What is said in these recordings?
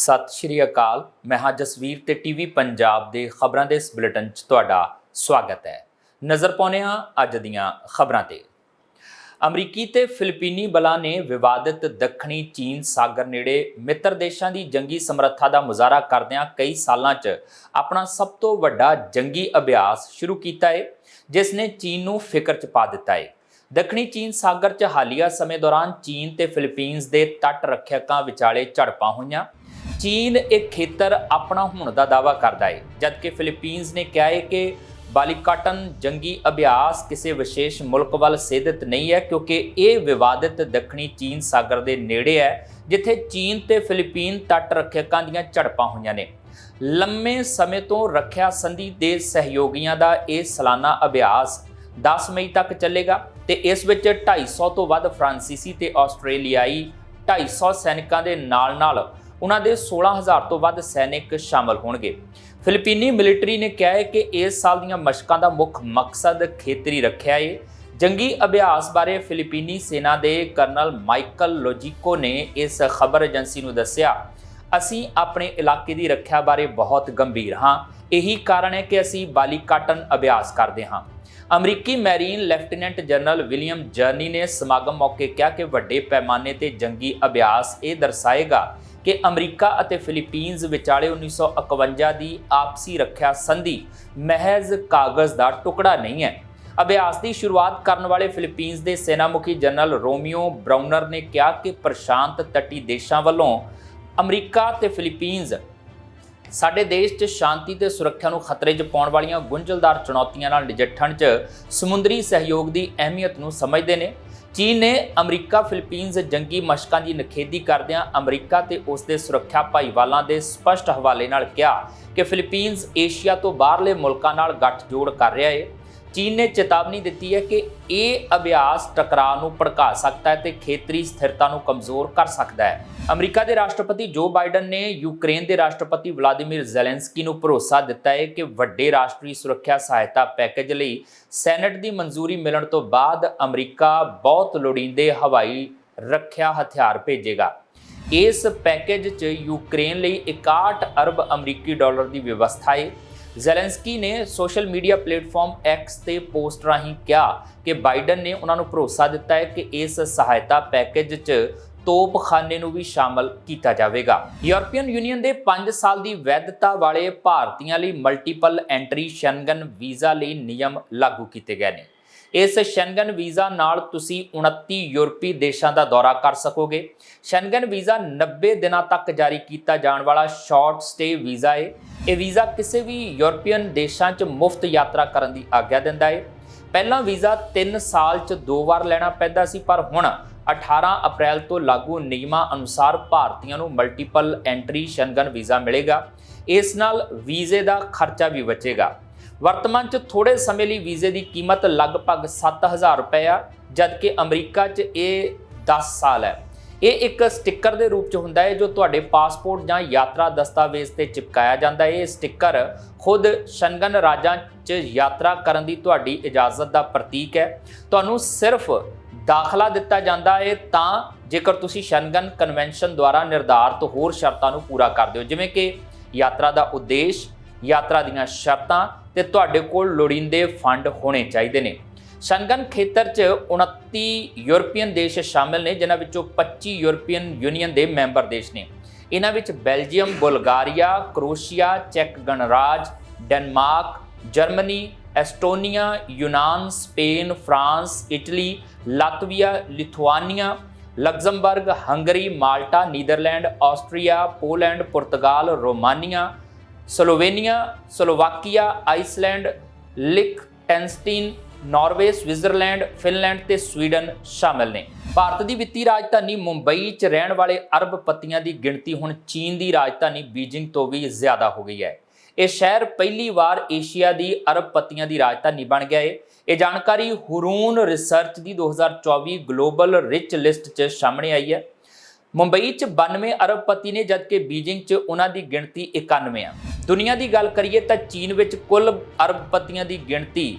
ਸਤਿ ਸ਼੍ਰੀ ਅਕਾਲ। ਮੈਂ ਹਾਂ ਜਸਵੀਰ ਤੇ ਟੀਵੀ ਪੰਜਾਬ ਦੇ ਖਬਰਾਂ ਦੇ ਇਸ ਬੁਲੇਟਿਨ 'ਚ ਤੁਹਾਡਾ ਸਵਾਗਤ ਹੈ। ਨਜ਼ਰ ਪਾਉਂਦੇ ਹਾਂ ਅੱਜ ਦੀਆਂ ਖਬਰਾਂ ਤੇ। ਅਮਰੀਕੀ ਤੇ ਫਿਲੀਪੀਨੀ ਬਲਾਂ ਨੇ ਵਿਵਾਦਿਤ ਦੱਖਣੀ ਚੀਨ ਸਾਗਰ ਨੇੜੇ ਮਿੱਤਰ ਦੇਸ਼ਾਂ ਦੀ ਜੰਗੀ ਸਮਰੱਥਾ ਦਾ ਮੁਜ਼ਾਹਰਾ ਕਰਦਿਆਂ ਕਈ ਸਾਲਾਂ 'ਚ ਆਪਣਾ ਸਭ ਤੋਂ ਵੱਡਾ ਜੰਗੀ ਅਭਿਆਸ ਸ਼ੁਰੂ ਕੀਤਾ ਹੈ ਜਿਸ ਨੇ ਚੀਨ ਨੂੰ ਫਿਕਰ 'ਚ ਪਾ ਦਿੱਤਾ ਹੈ ਦੱਖਣੀ ਚੀਨ ਸਾਗਰ 'ਚ ਹਾਲੀਆ ਸਮੇਂ ਦੌਰਾਨ ਚੀਨ ਤੇ ਫਿਲੀਪੀਨਜ਼ ਦੇ ਤੱਟ ਰੱਖਿਅਕਾਂ ਵਿਚਾਲੇ ਝੜਪਾਂ ਹੋਈਆਂ। ਚੀਨ ਇਹ ਖੇਤਰ ਆਪਣਾ ਹੋਣ ਦਾ ਦਾਅਵਾ ਕਰਦਾ ਹੈ ਜਦਕਿ ਫਿਲੀਪੀਨਜ਼ ਨੇ ਕਿਹਾ ਹੈ ਕਿ ਬਾਲਿਕਾਟਨ ਜੰਗੀ ਅਭਿਆਸ ਕਿਸੇ ਵਿਸ਼ੇਸ਼ ਮੁਲਕ ਵੱਲ ਸੇਧਿਤ ਨਹੀਂ ਹੈ, ਕਿਉਂਕਿ ਇਹ ਵਿਵਾਦਿਤ ਦੱਖਣੀ ਚੀਨ ਸਾਗਰ ਦੇ ਨੇੜੇ ਹੈ, ਜਿੱਥੇ ਚੀਨ ਤੇ ਫਿਲੀਪੀਨ ਤੱਟ ਰੱਖਿਅਕਾਂ ਦੀਆਂ ਝੜਪਾਂ ਹੋਈਆਂ ਨੇ। ਲੰਮੇ ਸਮੇਂ ਤੋਂ ਰੱਖਿਆ ਸੰਧੀ ਦੇ ਸਹਿਯੋਗੀਆਂ ਦਾ ਇਹ ਸਾਲਾਨਾ ਅਭਿਆਸ 10 ਮਈ ਤੱਕ ਚੱਲੇਗਾ ਤੇ ਇਸ ਵਿੱਚ 250 ਤੋਂ ਵੱਧ ਫਰਾਂਸੀਸੀ ਤੇ ਆਸਟ੍ਰੇਲੀਆਈ 250 ਸੈਨਿਕਾਂ ਦੇ ਨਾਲ-ਨਾਲ ਉਹਨਾਂ ਦੇ 16000 ਤੋਂ ਵੱਧ ਸੈਨਿਕ ਸ਼ਾਮਲ ਹੋਣਗੇ। ਫਿਲੀਪੀਨੀ ਮਿਲਟਰੀ ਨੇ ਕਿਹਾ ਹੈ ਕਿ ਇਸ ਸਾਲ ਦੀਆਂ ਮਸ਼ਕਾਂ ਦਾ ਮੁੱਖ ਮਕਸਦ ਖੇਤਰੀ ਰੱਖਿਆ ਹੈ ਜੰਗੀ ਅਭਿਆਸ ਬਾਰੇ ਫਿਲੀਪੀਨੀ ਸੈਨਾ ਦੇ ਕਰਨਲ ਮਾਈਕਲ ਲੋਜੀਕੋ ਨੇ ਇਸ ਖਬਰ ਏਜੰਸੀ ਨੂੰ ਦੱਸਿਆ, ਅਸੀਂ ਆਪਣੇ ਇਲਾਕੇ ਦੀ ਰੱਖਿਆ ਬਾਰੇ ਬਹੁਤ ਗੰਭੀਰ ਹਾਂ। ਇਹੀ ਕਾਰਨ ਹੈ ਕਿ ਅਸੀਂ ਬਾਲੀਕਾਟਨ ਅਭਿਆਸ ਕਰਦੇ ਹਾਂ। ਅਮਰੀਕੀ marine lieutenant general William Jurney ਨੇ ਸਮਾਗਮ ਮੌਕੇ ਕਿਹਾ ਕਿ ਵੱਡੇ ਪੈਮਾਨੇ ਤੇ ਜੰਗੀ ਅਭਿਆਸ ਇਹ ਦਰਸਾਏਗਾ ਕਿ ਅਮਰੀਕਾ ਅਤੇ ਫਿਲੀਪੀਨਜ਼ ਵਿਚਾਲੇ 1951 ਦੀ ਆਪਸੀ ਰੱਖਿਆ ਸੰਧੀ ਮਹਿਜ਼ ਕਾਗਜ਼ ਦਾ ਟੁਕੜਾ ਨਹੀਂ ਹੈ। ਅਭਿਆਸ ਦੀ ਸ਼ੁਰੂਆਤ ਕਰਨ ਵਾਲੇ ਫਿਲੀਪੀਨਜ਼ ਦੇ ਸੈਨਾ ਮੁਖੀ ਜਨਰਲ ਰੋਮੀਓ ਬਰਾਊਨਰ ਨੇ ਕਿਹਾ ਕਿ ਪ੍ਰਸ਼ਾਂਤ ਤੱਟੀ ਦੇਸ਼ਾਂ ਵੱਲੋਂ ਅਮਰੀਕਾ ਤੇ ਫਿਲੀਪੀਨਜ਼ ਸਾਡੇ ਦੇਸ਼ 'ਚ ਸ਼ਾਂਤੀ ਤੇ ਸੁਰੱਖਿਆ ਨੂੰ ਖਤਰੇ 'ਚ ਪਾਉਣ ਵਾਲੀਆਂ ਗੁੰਝਲਦਾਰ ਚੁਣੌਤੀਆਂ ਨਾਲ ਨਜਿੱਠਣ 'ਚ ਸਮੁੰਦਰੀ ਸਹਿਯੋਗ ਦੀ ਅਹਿਮੀਅਤ ਨੂੰ ਸਮਝਦੇ ਨੇ। ਚੀਨ ਨੇ ਅਮਰੀਕਾ ਫਿਲੀਪੀਨਜ਼ ਜੰਗੀ ਮਸ਼ਕਾਂ ਦੀ ਨਖੇਦੀ ਕਰਦਿਆਂ ਅਮਰੀਕਾ ਤੇ ਉਸ ਦੇ ਸੁਰੱਖਿਆ ਭਾਈਵਾਲਾਂ ਦੇ ਸਪਸ਼ਟ ਹਵਾਲੇ ਨਾਲ ਕਿਹਾ ਕਿ ਫਿਲੀਪੀਨਜ਼ ਏਸ਼ੀਆ ਤੋਂ ਬਾਹਰਲੇ ਮੁਲਕਾਂ ਨਾਲ ਗੱਠਜੋੜ ਕਰ ਰਿਹਾ ਹੈ ਚੀਨ ਨੇ ਚੇਤਾਵਨੀ ਦਿੱਤੀ ਹੈ ਕਿ ਇਹ ਅਭਿਆਸ ਟਕਰਾਅ ਨੂੰ ਭੜਕਾ ਸਕਦਾ ਹੈ ਤੇ ਖੇਤਰੀ ਸਥਿਰਤਾ ਨੂੰ ਕਮਜ਼ੋਰ ਕਰ ਸਕਦਾ ਹੈ। ਅਮਰੀਕਾ ਦੇ ਰਾਸ਼ਟਰਪਤੀ ਜੋ ਬਾਈਡਨ ਨੇ ਯੂਕਰੇਨ ਦੇ ਰਾਸ਼ਟਰਪਤੀ ਵਲਾਦੀਮੀਰ ਜ਼ੈਲੈਂਸਕੀ ਨੂੰ ਭਰੋਸਾ ਦਿੱਤਾ ਹੈ ਕਿ ਵੱਡੇ ਰਾਸ਼ਟਰੀ ਸੁਰੱਖਿਆ ਸਹਾਇਤਾ ਪੈਕੇਜ ਲਈ ਸੈਨੇਟ ਦੀ ਮਨਜ਼ੂਰੀ ਮਿਲਣ ਤੋਂ ਬਾਅਦ ਅਮਰੀਕਾ ਬਹੁਤ ਲੋੜੀਂਦੇ ਹਵਾਈ ਰੱਖਿਆ ਹਥਿਆਰ ਭੇਜੇਗਾ। ਇਸ ਪੈਕੇਜ 'ਚ ਯੂਕਰੇਨ ਲਈ 61 ਅਰਬ ਅਮਰੀਕੀ ਡਾਲਰ ਦੀ ਵਿਵਸਥਾ ਹੈ। ਜ਼ੈਲੈਂਸਕੀ ਨੇ ਸੋਸ਼ਲ ਮੀਡੀਆ ਪਲੇਟਫਾਰਮ ਐਕਸ ਤੇ ਪੋਸਟ ਰਾਹੀਂ ਕਿਹਾ ਕਿ ਬਾਈਡਨ ਨੇ ਉਹਨਾਂ ਨੂੰ ਭਰੋਸਾ ਦਿੱਤਾ ਹੈ ਕਿ ਇਸ ਸਹਾਇਤਾ ਪੈਕੇਜ 'ਚ ਤੋਪਖਾਨੇ ਨੂੰ ਵੀ ਸ਼ਾਮਲ ਕੀਤਾ ਜਾਵੇਗਾ। ਯੂਰਪੀਅਨ ਯੂਨੀਅਨ ਦੇ 5 ਸਾਲ ਦੀ ਵੈਧਤਾ ਵਾਲੇ ਭਾਰਤੀਆਂ ਲਈ ਮਲਟੀਪਲ ਐਂਟਰੀ ਸ਼ੈਂਗਨ ਵੀਜ਼ਾ ਲਈ ਨਿਯਮ ਲਾਗੂ ਕੀਤੇ ਗਏ ਨੇ। ਇਸ ਸ਼ੈਂਗਨ ਵੀਜ਼ਾ ਨਾਲ ਤੁਸੀਂ 29 ਯੂਰਪੀ ਦੇਸ਼ਾਂ ਦਾ ਦੌਰਾ ਕਰ ਸਕੋਗੇ। ਸ਼ੈਂਗਨ ਵੀਜ਼ਾ 90 ਦਿਨਾਂ ਤੱਕ ਜਾਰੀ ਕੀਤਾ ਜਾਣ ਵਾਲਾ ਸ਼ਾਰਟ ਸਟੇ ਵੀਜ਼ਾ ਹੈ ਇਹ ਵੀਜ਼ਾ ਕਿਸੇ ਵੀ ਯੂਰਪੀਅਨ ਦੇਸ਼ਾਂ 'ਚ ਮੁਫਤ ਯਾਤਰਾ ਕਰਨ ਦੀ ਆਗਿਆ ਦਿੰਦਾ ਹੈ ਪਹਿਲਾਂ ਵੀਜ਼ਾ 3 ਸਾਲ 'ਚ ਦੋ ਵਾਰ ਲੈਣਾ ਪੈਂਦਾ ਸੀ, ਪਰ ਹੁਣ 18 ਅਪ੍ਰੈਲ ਤੋਂ ਲਾਗੂ ਨਿਯਮਾਂ ਅਨੁਸਾਰ ਭਾਰਤੀਆਂ ਨੂੰ ਮਲਟੀਪਲ ਐਂਟਰੀ ਸ਼ੈਂਗਨ ਵੀਜ਼ਾ ਮਿਲੇਗਾ। ਇਸ ਨਾਲ ਵੀਜ਼ੇ ਦਾ ਖਰਚਾ ਵੀ ਬਚੇਗਾ। ਵਰਤਮਾਨ 'ਚ ਥੋੜੇ ਸਮੇਂ ਲਈ ਵੀਜ਼ੇ ਦੀ ਕੀਮਤ ਲਗਭਗ 7000 ਰੁਪਏ ਆ, ਜਦਕਿ ਅਮਰੀਕਾ 'ਚ ਇਹ 10 ਸਾਲ ਹੈ। ਇਹ ਇੱਕ ਸਟicker ਦੇ ਰੂਪ 'ਚ ਹੁੰਦਾ ਹੈ ਜੋ ਤੁਹਾਡੇ ਪਾਸਪੋਰਟ ਜਾਂ ਯਾਤਰਾ ਦਸਤਾਵੇਜ਼ ਤੇ ਚਿਪਕਾਇਆ ਜਾਂਦਾ ਹੈ। ਇਹ ਸਟicker ਖੁਦ ਸ਼ੰਗਨ ਰਾਜਾਂ 'ਚ ਯਾਤਰਾ ਕਰਨ ਦੀ ਤੁਹਾਡੀ ਇਜਾਜ਼ਤ ਦਾ ਪ੍ਰਤੀਕ ਹੈ। ਤੁਹਾਨੂੰ ਸਿਰਫ ਦਾਖਲਾ ਦਿੱਤਾ ਜਾਂਦਾ ਹੈ, ਤਾਂ ਜੇਕਰ ਤੁਸੀਂ ਸ਼ੰਗਨ ਕਨਵੈਨਸ਼ਨ ਦੁਆਰਾ ਨਿਰਧਾਰਤ ਹੋਰ ਸ਼ਰਤਾਂ ਨੂੰ ਪੂਰਾ ਕਰਦੇ ਹੋ ਜਿਵੇਂ ਕਿ ਯਾਤਰਾ ਦਾ ਉਦੇਸ਼, ਯਾਤਰਾ ਦੀਆਂ ਸ਼ਰਤਾਂ ਤੇ ਤੁਹਾਡੇ ਕੋਲ ਲੋੜੀਂਦੇ ਫੰਡ ਹੋਣੇ ਚਾਹੀਦੇ ਨੇ। ਸ਼ੰਗਨ ਖੇਤਰ 'ਚ 29 ਯੂਰਪੀਅਨ ਦੇਸ਼ ਸ਼ਾਮਿਲ ਨੇ, ਜਿਨ੍ਹਾਂ ਵਿੱਚੋਂ 25 ਯੂਰਪੀਅਨ ਯੂਨੀਅਨ ਦੇ ਮੈਂਬਰ ਦੇਸ਼ ਨੇ। ਇਹਨਾਂ ਵਿੱਚ ਬੈਲਜੀਅਮ, ਬੁਲਗਾਰੀਆ, ਕਰੋਸ਼ੀਆ, ਚੈਕ ਗਣਰਾਜ, Denmark, Germany, Estonia, ਯੂਨਾਨ, Spain, France, Italy, Latvia, Lithuania, Luxembourg, Hungary, Malta, Netherland, Austria, Poland, ਪੁਰਤਗਾਲ, Romania Slovenia, Slovakia, Iceland, Liechtenstein, Norway, Switzerland, Finland ਤੇ ਸਵੀਡਨ ਸ਼ਾਮਲ ਨੇ। ਭਾਰਤ ਦੀ ਵਿੱਤੀ ਰਾਜਧਾਨੀ ਮੁੰਬਈ 'ਚ ਰਹਿਣ ਵਾਲੇ ਅਰਬਪਤੀਆਂ ਦੀ ਗਿਣਤੀ ਹੁਣ ਚੀਨ ਦੀ ਰਾਜਧਾਨੀ ਬੀਜਿੰਗ ਤੋਂ ਵੀ ਜ਼ਿਆਦਾ ਹੋ ਗਈ ਹੈ। ਇਹ ਸ਼ਹਿਰ ਪਹਿਲੀ ਵਾਰ ਏਸ਼ੀਆ ਦੀ ਅਰਬਪਤੀਆਂ ਦੀ ਰਾਜਧਾਨੀ ਬਣ ਗਿਆ ਹੈ ਇਹ ਜਾਣਕਾਰੀ ਹੁਰੂਨ ਰਿਸਰਚ ਦੀ 2024 ਗਲੋਬਲ ਰਿਚ ਲਿਸਟ 'ਚ ਸਾਹਮਣੇ ਆਈ ਹੈ। ਮੁੰਬਈ 'ਚ 92 ਅਰਬਪਤੀ ਨੇ, ਜਦਕਿ ਬੀਜਿੰਗ 'ਚ ਉਹਨਾਂ ਦੀ ਗਿਣਤੀ 91 ਆ। ਦੁਨੀਆ ਦੀ ਗੱਲ ਕਰੀਏ ਤਾਂ ਚੀਨ ਵਿੱਚ ਕੁੱਲ ਅਰਬਪਤੀਆਂ ਦੀ ਗਿਣਤੀ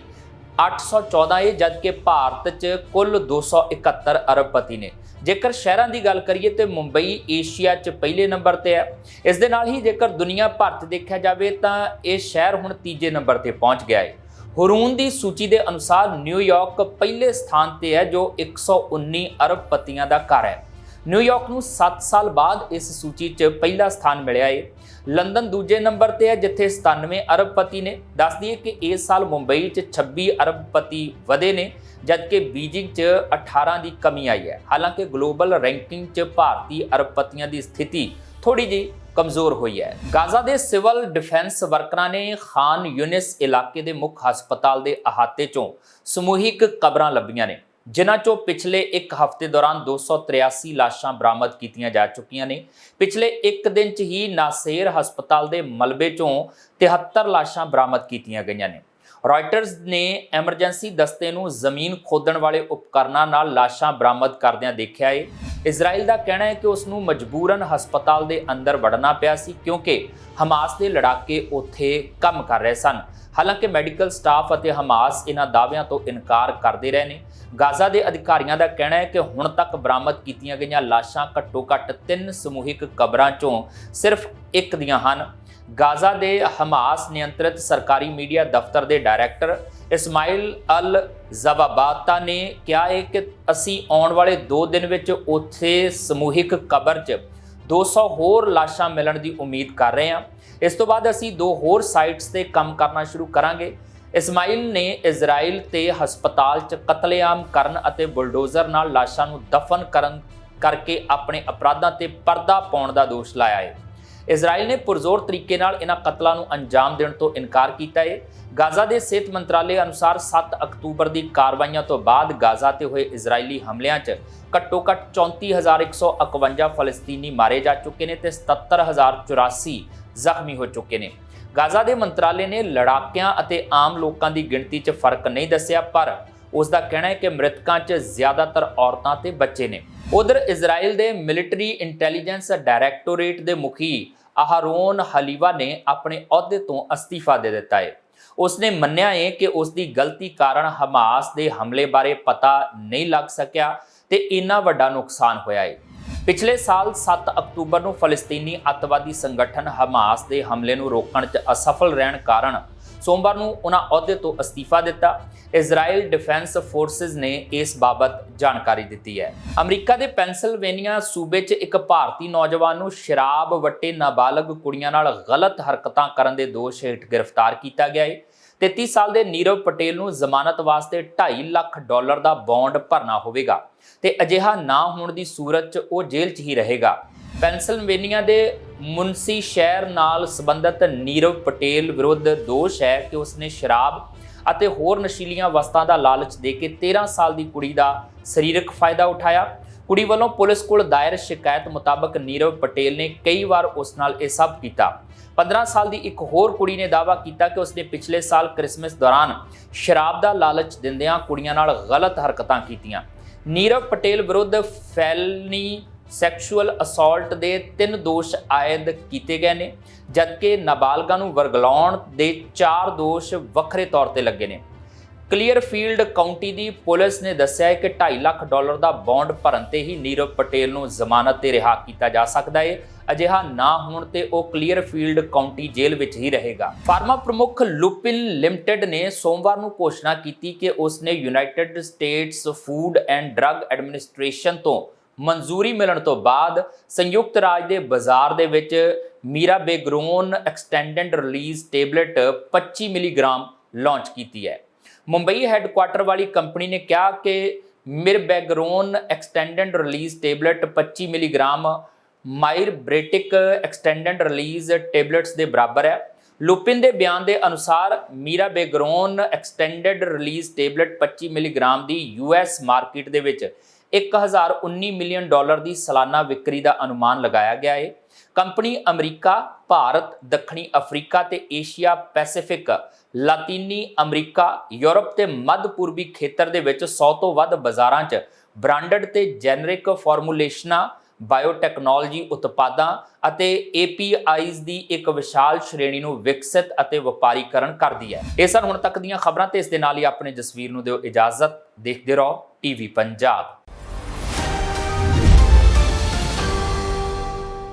814 ਹੈ ਜਦਕਿ ਭਾਰਤ 'ਚ ਕੁੱਲ 271 ਅਰਬਪਤੀ ਨੇ। ਜੇਕਰ ਸ਼ਹਿਰਾਂ ਦੀ ਗੱਲ ਕਰੀਏ ਤੇ ਮੁੰਬਈ, ਏਸ਼ੀਆ 'ਚ ਪਹਿਲੇ ਨੰਬਰ ਤੇ ਹੈ। ਇਸ ਦੇ ਨਾਲ ਹੀ ਜੇਕਰ ਦੁਨੀਆ ਭਰ 'ਚ ਦੇਖਿਆ ਜਾਵੇ ਤਾਂ ਇਹ ਸ਼ਹਿਰ ਹੁਣ ਤੀਜੇ ਨੰਬਰ ਤੇ ਪਹੁੰਚ ਗਿਆ ਹੈ ਹਰੂਨ ਦੀ ਸੂਚੀ ਦੇ ਅਨੁਸਾਰ ਨਿਊਯਾਰਕ ਪਹਿਲੇ ਸਥਾਨ ਤੇ ਹੈ, ਜੋ 119 ਅਰਬਪਤੀਆਂ ਦਾ ਘਰ ਹੈ। ਨਿਊਯਾਰਕ ਨੂੰ 7 ਸਾਲ ਬਾਅਦ ਇਸ ਸੂਚੀ 'ਚ ਪਹਿਲਾ ਸਥਾਨ ਮਿਲਿਆ ਹੈ ਲੰਡਨ ਦੂਜੇ ਨੰਬਰ ਤੇ ਹੈ, ਜਿੱਥੇ 97 ਅਰਬਪਤੀ ਨੇ। ਦੱਸ ਦਈਏ ਕਿ ਇਸ ਸਾਲ ਮੁੰਬਈ 'ਚ 26 ਅਰਬਪਤੀ ਵਧੇ ਨੇ, ਜਦਕਿ ਬੀਜਿੰਗ 'ਚ 18 ਦੀ ਕਮੀ ਆਈ ਹੈ। ਹਾਲਾਂਕਿ ਗਲੋਬਲ ਰੈਂਕਿੰਗ 'ਚ ਭਾਰਤੀ ਅਰਬਪਤੀਆਂ ਦੀ ਸਥਿਤੀ ਥੋੜੀ ਜਿਹੀ ਕਮਜ਼ੋਰ ਹੋਈ ਹੈ। ਗਾਜ਼ਾ ਦੇ ਸਿਵਲ ਡਿਫੈਂਸ ਵਰਕਰਾਂ ਨੇ ਖਾਨ ਯੂਨਿਸ ਇਲਾਕੇ ਦੇ ਮੁੱਖ ਹਸਪਤਾਲ ਦੇ ਅਹਾਤੇ 'ਚੋਂ ਸਮੂਹਿਕ ਕਬਰਾਂ ਲੱਭੀਆਂ ਨੇ। ਜਿਨ੍ਹਾਂ 'ਚੋਂ ਪਿਛਲੇ ਇੱਕ ਹਫ਼ਤੇ ਦੌਰਾਨ 283 ਲਾਸ਼ਾਂ ਬਰਾਮਦ ਕੀਤੀਆਂ ਜਾ ਚੁੱਕੀਆਂ ਨੇ। ਪਿਛਲੇ ਇੱਕ ਦਿਨ 'ਚ ਹੀ ਨਾਸੇਰ ਹਸਪਤਾਲ ਦੇ ਮਲਬੇ 'ਚੋਂ 73 ਲਾਸ਼ਾਂ ਬਰਾਮਦ ਕੀਤੀਆਂ ਗਈਆਂ ਨੇ। ਰਾਇਟਰਸ ਨੇ ਐਮਰਜੈਂਸੀ ਦਸਤੇ ਨੂੰ ਜ਼ਮੀਨ ਖੋਦਣ ਵਾਲੇ ਉਪਕਰਨਾਂ ਨਾਲ ਲਾਸ਼ਾਂ ਬਰਾਮਦ ਕਰਦਿਆਂ ਦੇਖਿਆ ਏ। ਇਜ਼ਰਾਈਲ ਦਾ ਕਹਿਣਾ ਹੈ ਕਿ ਉਸ ਨੂੰ ਮਜਬੂਰਨ ਹਸਪਤਾਲ ਦੇ ਅੰਦਰ ਵੜਨਾ ਪਿਆ ਸੀ ਕਿਉਂਕਿ ਹਮਾਸ ਦੇ ਲੜਾਕੇ ਉੱਥੇ ਕੰਮ ਕਰ ਰਹੇ ਸਨ। ਹਾਲਾਂਕਿ ਮੈਡੀਕਲ ਸਟਾਫ ਅਤੇ ਹਮਾਸ ਇਹਨਾਂ ਦਾਅਵਿਆਂ ਤੋਂ ਇਨਕਾਰ ਕਰਦੇ ਰਹੇ ਨੇ। ਗਾਜ਼ਾ ਦੇ ਅਧਿਕਾਰੀਆਂ ਦਾ ਕਹਿਣਾ ਹੈ ਕਿ ਹੁਣ ਤੱਕ ਬਰਾਮਦ ਕੀਤੀਆਂ ਗਈਆਂ ਲਾਸ਼ਾਂ ਘੱਟੋ-ਘੱਟ ਤਿੰਨ ਸਮੂਹਿਕ ਕਬਰਾਂ 'ਚੋਂ ਸਿਰਫ ਇੱਕ ਦੀਆਂ ਹਨ। ਗਾਜ਼ਾ ਦੇ ਹਮਾਸ ਨਿਯੰਤਰਿਤ ਸਰਕਾਰੀ ਮੀਡੀਆ ਦਫ਼ਤਰ ਦੇ ਡਾਇਰੈਕਟਰ ਇਸਮਾਇਲ ਅਲ ਜ਼ਵਾਬਾਤਾ ਨੇ ਕਿਹਾ ਹੈ ਕਿ ਅਸੀਂ ਆਉਣ ਵਾਲੇ 2 ਦਿਨ ਵਿੱਚ ਉੱਥੇ ਸਮੂਹਿਕ ਕਬਰ 'ਚ 200 ਹੋਰ ਲਾਸ਼ਾਂ ਮਿਲਣ ਦੀ ਉਮੀਦ ਕਰ ਰਹੇ ਹਾਂ। ਇਸ ਤੋਂ ਬਾਅਦ ਅਸੀਂ ਦੋ ਹੋਰ ਸਾਈਟਸ ਤੇ ਕੰਮ ਕਰਨਾ ਸ਼ੁਰੂ ਕਰਾਂਗੇ। ਇਸਮਾਇਲ ਨੇ ਇਜ਼ਰਾਈਲ ਤੇ ਹਸਪਤਾਲ 'ਚ ਕਤਲੇਆਮ ਕਰਨ ਅਤੇ ਬੁਲਡੋਜ਼ਰ ਨਾਲ ਲਾਸ਼ਾਂ ਨੂੰ ਦਫਨ ਕਰਨ ਕਰਕੇ ਆਪਣੇ ਅਪਰਾਧਾਂ ਤੇ ਪਰਦਾ ਪਾਉਣ ਦਾ ਦੋਸ਼ ਲਾਇਆ ਹੈ। ਇਜ਼ਰਾਈਲ ਨੇ ਪੁਰਜ਼ੋਰ ਤਰੀਕੇ ਨਾਲ ਇਹਨਾਂ ਕਤਲਾਂ ਨੂੰ ਅੰਜਾਮ ਦੇਣ ਤੋਂ ਇਨਕਾਰ ਕੀਤਾ ਹੈ। ਗਾਜ਼ਾ ਦੇ ਸਿਹਤ ਮੰਤਰਾਲੇ ਅਨੁਸਾਰ 7 ਅਕਤੂਬਰ ਦੀ ਕਾਰਵਾਈਆਂ ਤੋਂ ਬਾਅਦ ਗਾਜ਼ਾ ਤੇ ਹੋਏ ਇਜ਼ਰਾਈਲੀ ਹਮਲਿਆਂ 'ਚ ਘੱਟੋ-ਘੱਟ 34151 ਫਲਸਤੀਨੀ ਮਾਰੇ ਜਾ ਚੁੱਕੇ ਨੇ ਤੇ 77084 ਜ਼ਖਮੀ ਹੋ ਚੁੱਕੇ ਨੇ। ਗਾਜ਼ਾ ਦੇ ਮੰਤਰਾਲੇ ਨੇ ਲੜਾਕਿਆਂ ਅਤੇ ਆਮ ਲੋਕਾਂ ਦੀ ਗਿਣਤੀ 'ਚ ਫ਼ਰਕ ਨਹੀਂ ਦੱਸਿਆ, ਪਰ ਉਸ ਦਾ ਕਹਿਣਾ ਹੈ ਕਿ ਮ੍ਰਿਤਕਾਂ 'ਚ ਜ਼ਿਆਦਾਤਰ ਔਰਤਾਂ ਤੇ ਬੱਚੇ ਨੇ। ਉਧਰ ਇਜ਼ਰਾਈਲ ਦੇ ਮਿਲਟਰੀ ਇੰਟੈਲੀਜੈਂਸ ਡਾਇਰੈਕਟੋਰੇਟ ਦੇ ਮੁਖੀ ਅਹਰੋਨ ਹਲੀਵਾ ਨੇ ਆਪਣੇ ਅਹੁਦੇ ਤੋਂ ਅਸਤੀਫਾ ਦੇ ਦਿੱਤਾ ਹੈ। ਉਸਨੇ ਮੰਨਿਆ ਹੈ ਕਿ ਉਸ ਦੀ ਗਲਤੀ ਕਾਰਨ ਹਮਾਸ ਦੇ ਹਮਲੇ ਬਾਰੇ ਪਤਾ ਨਹੀਂ ਲੱਗ ਸਕਿਆ ਤੇ ਇੰਨਾ ਵੱਡਾ ਨੁਕਸਾਨ ਹੋਇਆ ਹੈ। ਪਿਛਲੇ ਸਾਲ 7 ਅਕਤੂਬਰ ਨੂੰ ਫਲਸਤੀਨੀ ਅੱਤਵਾਦੀ ਸੰਗਠਨ ਹਮਾਸ ਦੇ ਹਮਲੇ ਨੂੰ ਰੋਕਣ 'ਚ ਅਸਫਲ ਰਹਿਣ ਕਾਰਨ ਸੋਮਵਾਰ ਨੂੰ ਉਹਨਾਂ ਅਹੁਦੇ ਤੋਂ ਅਸਤੀਫਾ ਦਿੱਤਾ। ਇਜ਼ਰਾਈਲ ਡਿਫੈਂਸ ਫੋਰਸਸ ਨੇ ਇਸ ਬਾਬਤ ਜਾਣਕਾਰੀ ਦਿੱਤੀ ਹੈ। ਅਮਰੀਕਾ ਦੇ ਪੈਨਸਿਲਵੇਨੀਆ ਸੂਬੇ 'ਚ ਇੱਕ ਭਾਰਤੀ ਨੌਜਵਾਨ ਨੂੰ ਸ਼ਰਾਬ ਵੱਟੇ ਨਾਬਾਲਗ ਕੁੜੀਆਂ ਨਾਲ ਗਲਤ ਹਰਕਤਾਂ ਕਰਨ ਦੇ ਦੋਸ਼ ਹੇਠ ਗ੍ਰਿਫਤਾਰ ਕੀਤਾ ਗਿਆ ਹੈ 33 ਸਾਲ ਦੇ ਨੀਰਵ ਪਟੇਲ ਨੂੰ ਜ਼ਮਾਨਤ ਵਾਸਤੇ 2.5 ਲੱਖ ਡਾਲਰ ਦਾ ਬੌਂਡ ਭਰਨਾ ਹੋਵੇਗਾ ਤੇ ਅਜਿਹਾ ਨਾ ਹੋਣ ਦੀ ਸੂਰਤ 'ਚ ਉਹ ਜੇਲ੍ਹ 'ਚ ਹੀ ਰਹੇਗਾ। ਪੈਨਸਿਲਵੇਨੀਆ ਦੇ ਮੁਨਸੀ ਸ਼ਹਿਰ ਨਾਲ ਸੰਬੰਧਿਤ ਨੀਰਵ ਪਟੇਲ ਵਿਰੁੱਧ ਦੋਸ਼ ਹੈ ਕਿ ਉਸਨੇ ਸ਼ਰਾਬ ਅਤੇ ਹੋਰ ਨਸ਼ੀਲੀਆਂ ਵਸਤਾਂ ਦਾ ਲਾਲਚ ਦੇ ਕੇ 13 ਸਾਲ ਦੀ ਕੁੜੀ ਦਾ ਸਰੀਰਕ ਫਾਇਦਾ ਉਠਾਇਆ। ਕੁੜੀ ਵੱਲੋਂ ਪੁਲਿਸ ਕੋਲ ਦਾਇਰ ਸ਼ਿਕਾਇਤ ਮੁਤਾਬਕ ਨੀਰਵ ਪਟੇਲ ਨੇ ਕਈ ਵਾਰ ਉਸ ਨਾਲ ਇਹ ਸਭ ਕੀਤਾ। 15 ਸਾਲ ਦੀ ਇੱਕ ਹੋਰ ਕੁੜੀ ਨੇ ਦਾਅਵਾ ਕੀਤਾ ਕਿ ਉਸਨੇ ਪਿਛਲੇ ਸਾਲ ਕ੍ਰਿਸਮਸ ਦੌਰਾਨ ਸ਼ਰਾਬ ਦਾ ਲਾਲਚ ਦਿੰਦਿਆਂ ਕੁੜੀਆਂ ਨਾਲ ਗਲਤ ਹਰਕਤਾਂ ਕੀਤੀਆਂ। ਨੀਰਵ ਪਟੇਲ ਵਿਰੁੱਧ ਫੈਲਨੀ ਸੈਕਸ਼ੂਅਲ ਅਸਾਲਟ ਦੇ ਤਿੰਨ ਦੋਸ਼ ਆਇਦ ਕੀਤੇ ਗਏ ਨੇ, ਜਦਕਿ ਨਾਬਾਲਗਾ ਨੂੰ ਵਰਗਲਾਉਣ ਦੇ ਚਾਰ ਦੋਸ਼ ਵੱਖਰੇ ਤੌਰ ਤੇ ਲੱਗੇ ਨੇ। ਕਲੀਅਰਫੀਲਡ ਕਾਉਂਟੀ ਦੀ ਪੁਲਿਸ ਨੇ ਦੱਸਿਆ ਹੈ ਕਿ 2.5 ਲੱਖ ਡਾਲਰ ਦਾ ਬੌਂਡ ਭਰਨ ਤੇ ਹੀ ਨੀਰਵ ਪਟੇਲ ਨੂੰ ਜ਼ਮਾਨਤ ਤੇ ਰਿਹਾ ਕੀਤਾ ਜਾ ਸਕਦਾ ਹੈ। ਅਜਿਹਾ ਨਾ ਹੋਣ ਤੇ ਉਹ ਕਲੀਅਰਫੀਲਡ ਕਾਉਂਟੀ ਜੇਲ੍ਹ ਵਿੱਚ ਹੀ ਰਹੇਗਾ। ਫਾਰਮਾ ਪ੍ਰਮੁੱਖ ਲੂਪਿਨ ਲਿਮਟਿਡ ਨੇ ਸੋਮਵਾਰ ਨੂੰ ਘੋਸ਼ਣਾ ਕੀਤੀ ਕਿ ਉਸ ਨੇ United States food and drug administration ਤੋਂ ਮਨਜ਼ੂਰੀ ਮਿਲਣ ਤੋਂ ਬਾਅਦ ਸੰਯੁਕਤ ਰਾਜ ਦੇ ਬਾਜ਼ਾਰ ਦੇ ਵਿੱਚ mirabegron extended release tablet 25 milligram launch ਕੀਤੀ ਹੈ। ਮੁੰਬਈ ਹੈੱਡਕੁਆਟਰ ਵਾਲੀ ਕੰਪਨੀ ਨੇ ਕਿਹਾ ਕਿ mirabegron extended release tablet 25 milligram Myrbetriq extended release tablets ਦੇ ਬਰਾਬਰ ਹੈ। ਲੁਪਿਨ ਦੇ ਬਿਆਨ ਦੇ ਅਨੁਸਾਰ mirabegron extended release tablet 25 milligram ਦੀ ਯੂਐਸ ਮਾਰਕੀਟ ਦੇ ਵਿੱਚ 1019 ਮਿਲੀਅਨ ਡਾਲਰ ਦੀ ਸਾਲਾਨਾ ਵਿਕਰੀ ਦਾ ਅਨੁਮਾਨ ਲਗਾਇਆ ਗਿਆ ਹੈ। ਕੰਪਨੀ ਅਮਰੀਕਾ, ਭਾਰਤ, ਦੱਖਣੀ ਅਫਰੀਕਾ ਤੇ ਏਸ਼ੀਆ ਪੈਸੀਫਿਕ ਲਾਤੀਨੀ ਅਮਰੀਕਾ, ਯੂਰਪ ਤੇ ਮੱਧ ਪੂਰਬੀ ਖੇਤਰ ਦੇ ਵਿੱਚ 100 ਤੋਂ ਵੱਧ ਬਾਜ਼ਾਰਾਂ 'ਚ ਬ੍ਰਾਂਡਡ ਤੇ ਜੈਨਰਿਕ ਫਾਰਮੂਲੇਸ਼ਨਾਂ, ਬਾਇਓਟੈਕਨੋਲੋਜੀ ਉਤਪਾਦਾਂ ਅਤੇ APIs ਦੀ ਇੱਕ ਵਿਸ਼ਾਲ ਸ਼੍ਰੇਣੀ ਨੂੰ ਵਿਕਸਿਤ ਅਤੇ ਵਪਾਰੀਕਰਨ ਕਰਦੀ ਹੈ। ਇਹ ਸਨ ਹੁਣ ਤੱਕ ਦੀਆਂ ਖਬਰਾਂ ਤੇ ਇਸ ਦੇ ਨਾਲ ਹੀ ਆਪਣੇ ਜਸਵੀਰ ਨੂੰ ਦਿਓ ਇਜਾਜ਼ਤ। ਦੇਖਦੇ ਰਹੋ ਟੀਵੀ ਪੰਜਾਬ।